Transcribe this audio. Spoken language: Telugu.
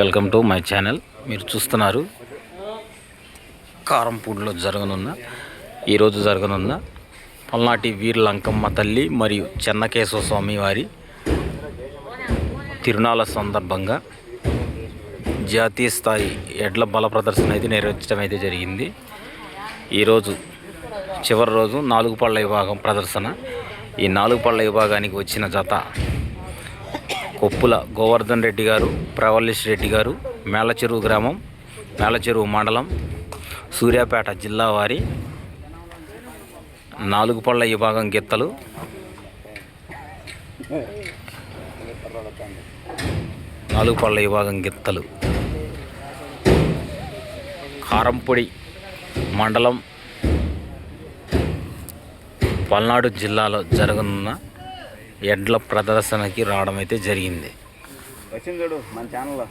Welcome to my channel. మీరు చూస్తున్నారు కారంపూడిలో జరగనున్న ఈరోజు జరగనున్న పల్నాటి వీర్ లంకమ్మ తల్లి మరియు చెన్నకేశవ స్వామి వారి తిరునాళ్ళ సందర్భంగా జాతీయ స్థాయి ఎడ్ల బల ప్రదర్శన అయితే నిర్వహించడం అయితే జరిగింది. ఈరోజు చివరి రోజు నాలుగు పళ్ళ విభాగం ప్రదర్శన. ఈ నాలుగు పళ్ళ విభాగానికి వచ్చిన జత కొప్పుల గోవర్ధన్ రెడ్డి గారు ప్రవల్లేశ్ రెడ్డి గారు మేళచెరువు గ్రామం మేళచెరువు మండలం సూర్యాపేట జిల్లా వారి నాలుగు పళ్ళ విభాగం గిత్తలు. నాలుగు పళ్ళ విభాగం గిత్తలు. కారంపొడి మండలం పల్నాడు జిల్లాలో జరగనున్న ఎడ్ల ప్రదర్శనకి రావడం అయితే జరిగింది. వచ్చింది చూడు మన ఛానల్లో